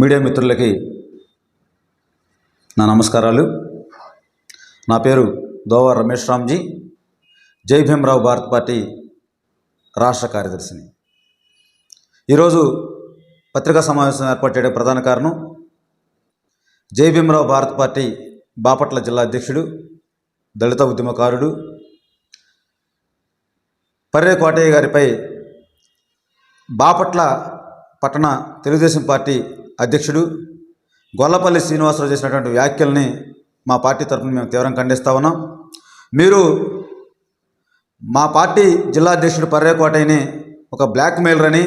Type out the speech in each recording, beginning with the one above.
Media మిత్రులకి నా నమస్కారాలు. నా పేరు దోవా రమేష్ రామ్జీ. జై భీమరావు భారత్ పార్టీ రాష్ట్ర కార్యదర్శిని. ఈరోజు పత్రికా సమావేశం ఏర్పాటు చేయడం ప్రధాన కారణం జై భీమరావు భారత్ పార్టీ బాపట్ల జిల్లా అధ్యక్షుడు దళిత ఉద్యమకారుడు పర్రే కోటయ్య గారిపై బాపట్ల పట్టణ తెలుగుదేశం పార్టీ అధ్యక్షుడు గొల్లపల్లి శ్రీనివాసరావు చేసినటువంటి వ్యాఖ్యల్ని మా పార్టీ తరఫున మేము తీవ్రంగా ఖండిస్తా ఉన్నాం. మీరు మా పార్టీ జిల్లా అధ్యక్షుడు పర్రే ఒక బ్లాక్మెయిలర్ అని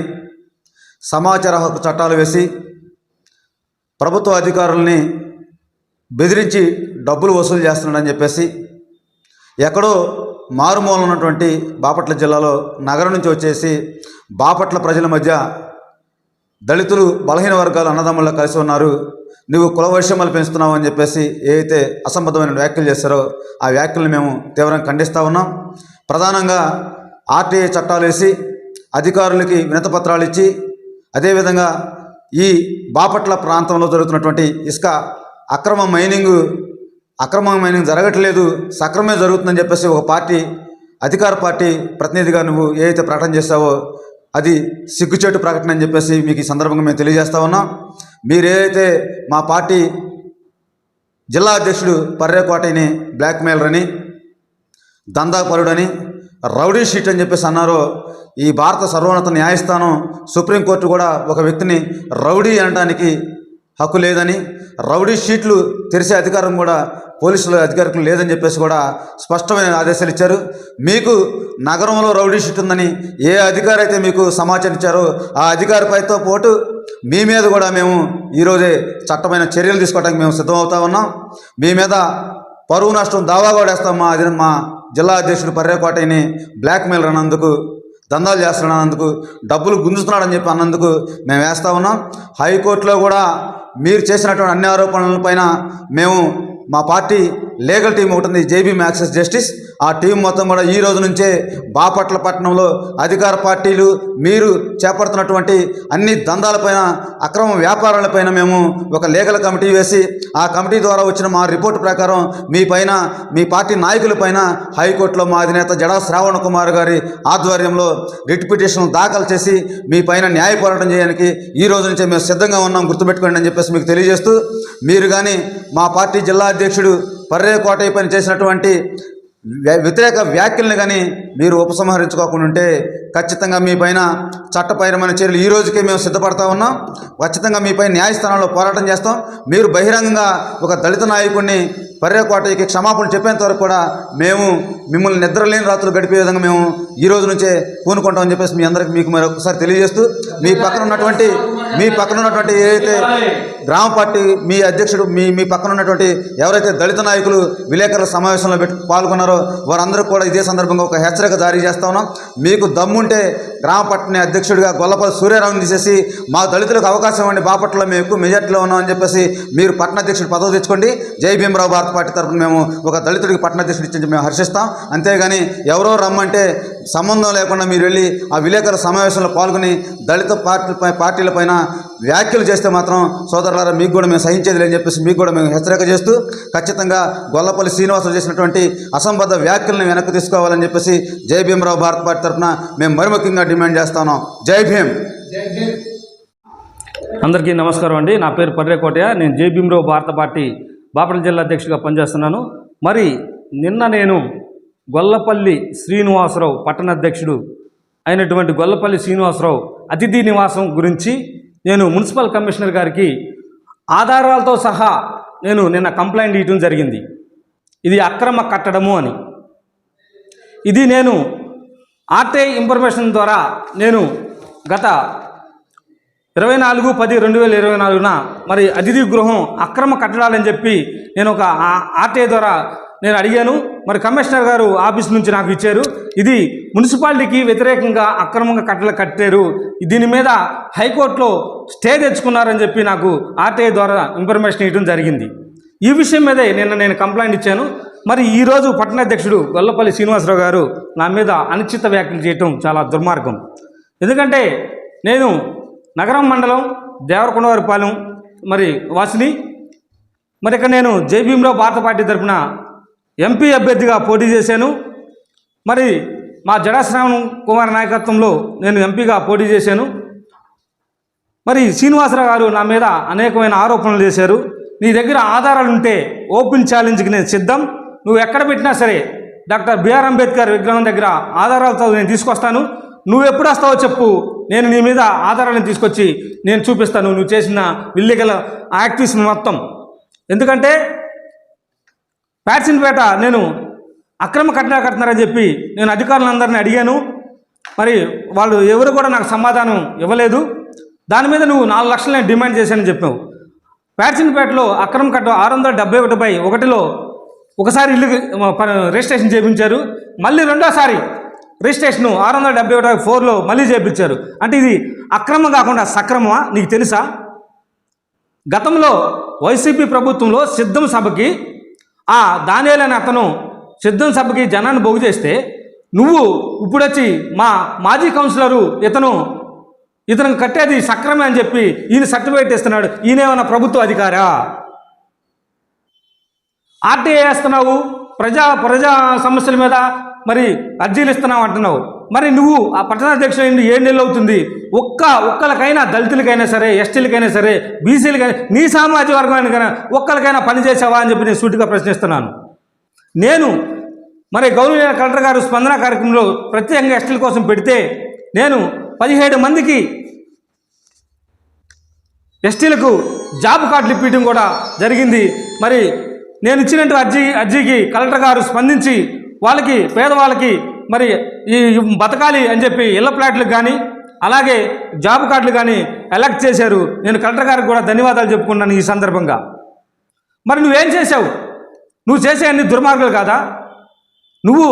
సమాచార హక్కు చట్టాలు వేసి ప్రభుత్వ అధికారుల్ని బెదిరించి డబ్బులు వసూలు చేస్తున్నాడని చెప్పేసి ఎక్కడో మారుమూల ఉన్నటువంటి బాపట్ల జిల్లాలో నగరం నుంచి వచ్చేసి బాపట్ల ప్రజల మధ్య దళితులు బలహీన వర్గాలు అన్నదమ్ముల్లో కలిసి ఉన్నారు. నువ్వు కుల వైషమ్యాలు పెంచుతున్నావు అని చెప్పేసి ఏదైతే అసంబద్ధమైన వ్యాఖ్యలు చేస్తారో ఆ వ్యాఖ్యలను మేము తీవ్రంగా ఖండిస్తూ ఉన్నాం. ప్రధానంగా ఆర్టీఐ చట్టాలు వేసి అధికారులకి వినతపత్రాలు ఇచ్చి అదేవిధంగా ఈ బాపట్ల ప్రాంతంలో జరుగుతున్నటువంటి ఇసుక అక్రమ మైనింగ్ అక్రమ మైనింగ్ జరగట్లేదు సక్రమే జరుగుతుందని చెప్పేసి ఒక పార్టీ అధికార పార్టీ ప్రతినిధిగా నువ్వు ఏదైతే ప్రకటన చేస్తావో అది సిగ్గుచేటు ప్రకటన అని చెప్పేసి మీకు ఈ సందర్భంగా మేము తెలియజేస్తా ఉన్నాం. మీరేదైతే మా పార్టీ జిల్లా అధ్యక్షుడు పర్రేకోటని బ్లాక్మెయిలర్ అని దందాపరుడని రౌడీ షీట్ అని చెప్పేసి అన్నారో ఈ భారత సర్వోన్నత న్యాయస్థానం సుప్రీంకోర్టు కూడా ఒక వ్యక్తిని రౌడీ అనడానికి హక్కు లేదని రౌడీ షీట్లు తెరిసే అధికారం కూడా పోలీసుల అధికారులకు లేదని చెప్పేసి కూడా స్పష్టమైన ఆదేశాలు ఇచ్చారు. మీకు నగరంలో రౌడీ షీట్ ఉందని ఏ అధికారి అయితే మీకు సమాచారం ఇచ్చారో ఆ అధికారిపైతో పాటు మీ మీద కూడా మేము ఈరోజే చట్టమైన చర్యలు తీసుకోవడానికి మేము సిద్ధమవుతా ఉన్నాం. మీ మీద పరువు నష్టం దావా కూడా వేస్తాం మా అది మా జిల్లా అధ్యక్షుడు పర్రేకోటని బ్లాక్మెయిల్ అన్నందుకు దందాలు చేస్తున్నందుకు డబ్బులు గుంజుతున్నాడని చెప్పి అన్నందుకు మేము వేస్తా ఉన్నాం. హైకోర్టులో కూడా మీరు చేసినటువంటి అన్ని ఆరోపణలపైన మేము మా పార్టీ లీగల్ టీం ఒకటి ఉంది జేబీ మ్యాక్సెస్ జస్టిస్. ఆ టీం మొత్తం కూడా ఈ రోజు నుంచే బాపట్ల పట్టణంలో అధికార పార్టీలు మీరు చేపడుతున్నటువంటి అన్ని దందాలపైన అక్రమ వ్యాపారాలపైన మేము ఒక లీగల్ కమిటీ వేసి ఆ కమిటీ ద్వారా వచ్చిన మా రిపోర్ట్ ప్రకారం మీ పైన మీ పార్టీ నాయకుల పైన హైకోర్టులో మా అధినేత జడా శ్రావణ కుమార్ గారి ఆధ్వర్యంలో రిట్ పిటిషన్ దాఖలు చేసి మీ పైన న్యాయ పోరాటం చేయడానికి ఈ రోజు నుంచే మేము సిద్ధంగా ఉన్నాం గుర్తుపెట్టుకోండి అని చెప్పేసి మీకు తెలియజేస్తూ మీరు కానీ మా పార్టీ జిల్లా అధ్యక్షుడు పర్రే పని చేసినటువంటి వ్య- వ్యతిరేక వ్యాఖ్యలను కానీ మీరు ఉపసంహరించుకోకుండా ఉంటే ఖచ్చితంగా మీ పైన చట్టపరమైన చర్యలు ఈ రోజుకే మేము సిద్ధపడతా ఉన్నాం. ఖచ్చితంగా మీపై న్యాయస్థానంలో పోరాటం చేస్తాం. మీరు బహిరంగంగా ఒక దళిత నాయకుడిని పర్యకోటకి క్షమాపణ చెప్పేంత వరకు కూడా మేము మిమ్మల్ని నిద్రలేని రాత్రులు గడిపే విధంగా మేము ఈ రోజు నుంచే పూనుకుంటామని చెప్పేసి మీ అందరికి మీకు మరి తెలియజేస్తూ మీ పక్కన ఉన్నటువంటి మీ పక్కన ఉన్నటువంటి ఏదైతే గ్రామ పార్టీ మీ అధ్యక్షుడు మీ మీ పక్కన ఉన్నటువంటి ఎవరైతే దళిత నాయకులు విలేకరుల సమావేశంలో పెట్టి పాల్గొన్నారో వారందరూ కూడా ఇదే సందర్భంగా ఒక హెచ్చరిక జారీ చేస్తా ఉన్నాం. మీకు దమ్ముంటే గ్రామ పట్టణ అధ్యక్షుడిగా గొల్లపల్లి సూర్యారావుని తీసేసి మా దళితులకు అవకాశం ఇవ్వండి. బాపట్లలో మేము ఎక్కువ మెజార్టీలో ఉన్నామని చెప్పేసి మీరు పట్టణ అధ్యక్షుడు పదవి తెచ్చుకోండి. జై భీమరావు భారత పార్టీ తరఫున మేము ఒక దళితుడికి పట్టణ అధ్యక్షుడు ఇచ్చి మేము హర్షిస్తాం. అంతేగాని ఎవరో రమ్మంటే సంబంధం లేకుండా మీరు వెళ్ళి ఆ విలేకరుల సమావేశంలో పాల్గొని దళిత పార్టీ పార్టీలపైన వ్యాఖ్యలు చేస్తే మాత్రం సోదరులారా మీకు కూడా మేము సహించేది లేని చెప్పేసి మీకు కూడా మేము హెచ్చరిక చేస్తూ ఖచ్చితంగా గొల్లపల్లి శ్రీనివాసరావు చేసినటువంటి అసంబద్ధ వ్యాఖ్యలను వెనక్కి తీసుకోవాలని చెప్పేసి జై భీమరావు భారత పార్టీ తరఫున మేము మరి ముఖ్యంగా డిమాండ్ చేస్తున్నాం జై భీమ్! అందరికీ నమస్కారం అండి. నా పేరు పర్రేకోటయ్య నేను జై భీమరావు భారత పార్టీ బాపట్ల జిల్లా అధ్యక్షుడిగా పనిచేస్తున్నాను. మరి నిన్న నేను గొల్లపల్లి శ్రీనివాసరావు పట్టణాధ్యక్షుడు అయినటువంటి గొల్లపల్లి శ్రీనివాసరావు అతిథి నివాసం గురించి నేను మున్సిపల్ కమిషనర్ గారికి ఆధారాలతో సహా నేను నిన్న కంప్లైంట్ ఇవ్వడం జరిగింది. ఇది అక్రమ కట్టడము అని. ఇది నేను ఆర్టీఐ ఇన్ఫర్మేషన్ ద్వారా నేను గత ఇరవై నాలుగు పది రెండు వేల ఇరవై నాలుగున మరి అతిథి గృహం అక్రమ కట్టడాలని చెప్పి నేను ఒక ఆర్టీఐ ద్వారా నేను అడిగాను మరి కమిషనర్ గారు ఆఫీస్ నుంచి నాకు ఇచ్చారు. ఇది మున్సిపాలిటీకి వ్యతిరేకంగా అక్రమంగా కట్టలు కట్టారు. దీని మీద హైకోర్టులో స్టే తెచ్చుకున్నారని చెప్పి నాకు ఆర్టీఐ ద్వారా ఇన్ఫర్మేషన్ ఇవ్వడం జరిగింది. ఈ విషయం మీదే నిన్న నేను కంప్లైంట్ ఇచ్చాను. మరి ఈరోజు పట్టణాధ్యక్షుడు గొల్లపల్లి శ్రీనివాసరావు గారు నా మీద అనిశ్చిత వ్యాఖ్యలు చేయటం చాలా దుర్మార్గం. ఎందుకంటే నేను నగరం మండలం దేవరకొండవారిపాలెం మరి వాసిని. మరి ఇక నేను జై భారత పార్టీ తరఫున ఎంపీ అభ్యర్థిగా పోటీ చేశాను. మరి మా జడాశ్రావణ కుమార్ నాయకత్వంలో నేను ఎంపీగా పోటీ చేశాను. మరి శ్రీనివాసరావు గారు నా మీద అనేకమైన ఆరోపణలు చేశారు. నీ దగ్గర ఆధారాలు ఉంటే ఓపెన్ ఛాలెంజ్కి నేను సిద్ధం. నువ్వు ఎక్కడ పెట్టినా సరే డాక్టర్ బిఆర్ అంబేద్కర్ విగ్రహం దగ్గర ఆధారాలతో నేను తీసుకొస్తాను. నువ్వు ఎప్పుడు వస్తావో చెప్పు. నేను నీ మీద ఆధారాలను తీసుకొచ్చి నేను చూపిస్తాను. నువ్వు చేసిన ఇల్లీగల్ యాక్టివ్స్ మొత్తం. ఎందుకంటే ప్యాట్సిన్పేట నేను అక్రమ కట్టడా కడుతున్నారని చెప్పి నేను అధికారులందరినీ అడిగాను. మరి వాళ్ళు ఎవరు కూడా నాకు సమాధానం ఇవ్వలేదు. దాని మీద నువ్వు నాలుగు లక్షలు నేను డిమాండ్ చేశానని చెప్పావు. ప్యాడ్సిన్పేటలో అక్రమ కట్ట ఆరు వందల డెబ్బై ఒకటి బై ఒకటిలో ఒకసారి ఇల్లు ప- రిజిస్ట్రేషన్ చేయించారు. మళ్ళీ రెండోసారి రిజిస్ట్రేషన్ ఆరు వందల డెబ్బై ఒకటి ఫోర్లో మళ్ళీ చేయించారు. అంటే ఇది అక్రమం కాకుండా సక్రమమా? నీకు తెలుసా? గతంలో వైసీపీ ప్రభుత్వంలో సిద్ధం సభకి ఆ దానియేలు అతను సిద్ధం సభకి జనాన్ని బొగు చేస్తే నువ్వు ఇప్పుడొచ్చి మా మాజీ కౌన్సిలరు ఇతను ఇతను కట్టేది సక్రమే అని చెప్పి ఈయన సర్టిఫికేట్ ఇస్తున్నాడు. ఈయనేమన్నా ప్రభుత్వ అధికారా? ఆర్టీఏ వేస్తున్నావు ప్రజా ప్రజా సమస్యల మీద మరి అర్జీలు ఇస్తున్నావు అంటున్నావు. మరి నువ్వు ఆ పట్టణాధ్యక్షుడు అయింది ఏడు నెలలు అవుతుంది? ఒక్క ఒక్కరికైనా దళితులకైనా సరే ఎస్టీలకైనా సరే బీసీలకైనా నీ సామాజిక వర్గానికైనా ఒక్కరికైనా పని చేసావా అని చెప్పి నేను సూటిగా ప్రశ్నిస్తున్నాను. నేను మరి గౌరవనీయ కలెక్టర్ గారు స్పందన కార్యక్రమంలో ప్రత్యేకంగా ఎస్టీల కోసం పెడితే నేను పదిహేడు మందికి ఎస్టీలకు జాబ్ కార్డులు ఇప్పించడం కూడా జరిగింది. మరి నేను ఇచ్చినట్టు అర్జీ అర్జీకి కలెక్టర్ గారు స్పందించి వాళ్ళకి పేదవాళ్ళకి మరి ఈ బతకాలి అని చెప్పి ఇళ్ళ ప్లాట్లకు కానీ అలాగే జాబ్ కార్డులు కానీ ఎలక్ట్ చేశారు. నేను కలెక్టర్ గారికి కూడా ధన్యవాదాలు చెప్పుకున్నాను ఈ సందర్భంగా. మరి నువ్వేం చేసావు నువ్వు చేసే అన్ని దుర్మార్గులు కాదా? నువ్వు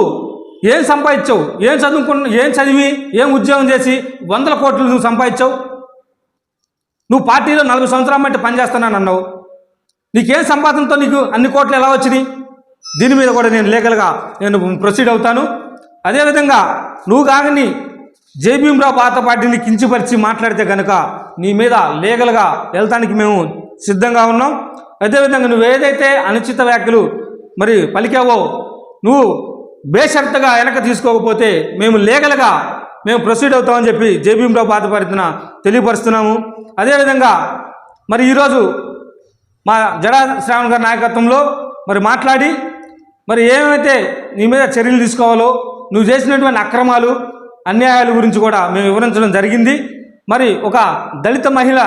ఏం సంపాదించావు? ఏం చదువుకున్న ఏం చదివి ఏం ఉద్యోగం చేసి వందల కోట్లు నువ్వు సంపాదించావు? నువ్వు పార్టీలో నలభై సంవత్సరాల బట్టి పనిచేస్తున్నాను అన్నావు. నీకేం సంపాదనతో నీకు అన్ని కోట్లు ఎలా వచ్చినాయి? దీని మీద కూడా నేను లీగల్గా నేను ప్రొసీడ్ అవుతాను. అదేవిధంగా నువ్వు కాగని జేబీఎంరావు పాత పార్టీని కించిపరిచి మాట్లాడితే కనుక నీ మీద లీగల్గా వెళ్తానికి మేము సిద్ధంగా ఉన్నాం. అదేవిధంగా నువ్వు ఏదైతే అనుచిత వ్యాఖ్యలు మరి పలికావో నువ్వు బేషరతుగా వెనక తీసుకోకపోతే మేము లీగల్గా మేము ప్రొసీడ్ అవుతామని చెప్పి జేబీఎంరావు పాత పార్టీన తెలియపరుస్తున్నాము. అదేవిధంగా మరి ఈరోజు మా జడా శ్రావణ్ గారి నాయకత్వంలో మరి మాట్లాడి మరి ఏమైతే నీ మీద చర్యలు తీసుకోవాలో నువ్వు చేసినటువంటి అక్రమాలు అన్యాయాల గురించి కూడా మేము వివరించడం జరిగింది. మరి ఒక దళిత మహిళ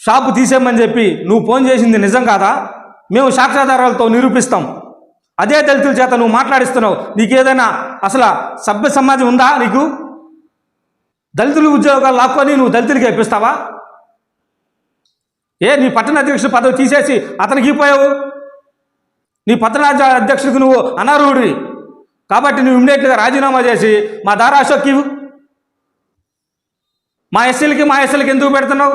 షాపు తీసేయమని చెప్పి నువ్వు ఫోన్ చేసింది నిజం కాదా? మేము సాక్ష్యాధారాలతో నిరూపిస్తాం. అదే దళితుల చేత నువ్వు మాట్లాడిస్తున్నావు. నీకేదైనా అసలు సభ్య సమాజం ఉందా నీకు? దళితులు ఉద్యోగాలు లాక్కొని నువ్వు దళితులకి ఇప్పిస్తావా? ఏ నీ పట్టణ అధ్యక్షుడు పదవి తీసేసి అతనికి పోయావు నీ పట్టణ అధ్యక్షుడికి నువ్వు అనర్హుడివి కాబట్టి నువ్వు ఇమ్మీడియట్గా రాజీనామా చేసి మా దారా అశోక్కి ఇవ్వు. మా ఎస్సీలకి మా ఎస్సీలకి ఎందుకు పెడుతున్నావు?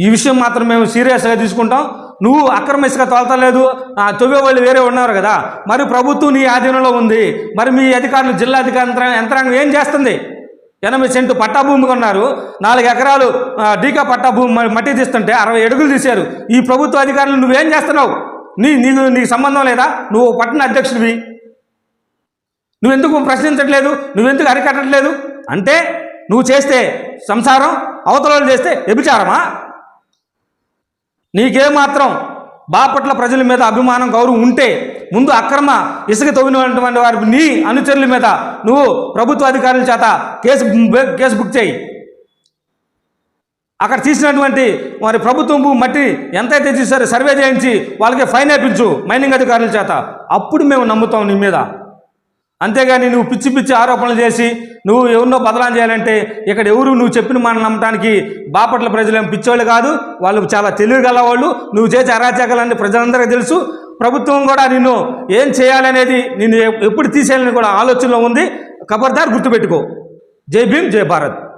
ఈ విషయం మాత్రం మేము సీరియస్గా తీసుకుంటాం. నువ్వు అక్రమ ఇసుక తోలతలేదు. తొవ్వే వాళ్ళు వేరే ఉన్నారు కదా. మరి ప్రభుత్వం నీ ఆధీనంలో ఉంది. మరి మీ అధికారులు జిల్లా అధికార యంత్రాంగం ఏం చేస్తుంది? ఎనభై సెంటు పట్టా భూమి కొన్నారు. నాలుగు ఎకరాలు డీకా పట్టా భూమి మరి మట్టి తీస్తుంటే అరవై అడుగులు తీశారు. ఈ ప్రభుత్వ అధికారులు నువ్వేం చేస్తున్నావు? నీ నీకు నీకు సంబంధం లేదా? నువ్వు పట్టణ అధ్యక్షుడివి. నువ్వెందుకు ప్రశ్నించట్లేదు? నువ్వెందుకు అరికట్టట్లేదు? అంటే నువ్వు చేస్తే సంసారం అవతల చేస్తే వ్యభిచారమా? నీకేమాత్రం బాపట్ల ప్రజల మీద అభిమానం గౌరవం ఉంటే ముందు అక్రమ ఇసుక తవ్వినటువంటి వారి నీ అనుచరుల మీద నువ్వు ప్రభుత్వ అధికారుల చేత కేసు కేసు బుక్ చేయి. అక్కడ తీసినటువంటి వారి ప్రభుత్వం మట్టి ఎంతైతే తీసారో సర్వే చేయించి వాళ్ళకి ఫైన్ వేయించు మైనింగ్ అధికారుల చేత. అప్పుడు మేము నమ్ముతాం నీ మీద. అంతేగాని నువ్వు పిచ్చి పిచ్చి ఆరోపణలు చేసి నువ్వు ఎవరినో బదలాం చేయాలంటే ఇక్కడ ఎవరు నువ్వు చెప్పిన మాట నమ్మటానికి బాపట్ల ప్రజలేం పిచ్చోళ్ళు కాదు. వాళ్ళు చాలా తెలివి గల వాళ్ళు నువ్వు చేసే అరాచకాలన్నీ ప్రజలందరికీ తెలుసు. ప్రభుత్వం కూడా నిన్ను ఏం చేయాలనేది నిన్ను ఎప్పుడు తీసేయాలని కూడా ఆలోచనలో ఉంది. ఖబర్దార్ గుర్తుపెట్టుకో. జై భీమ్ జై భారత్.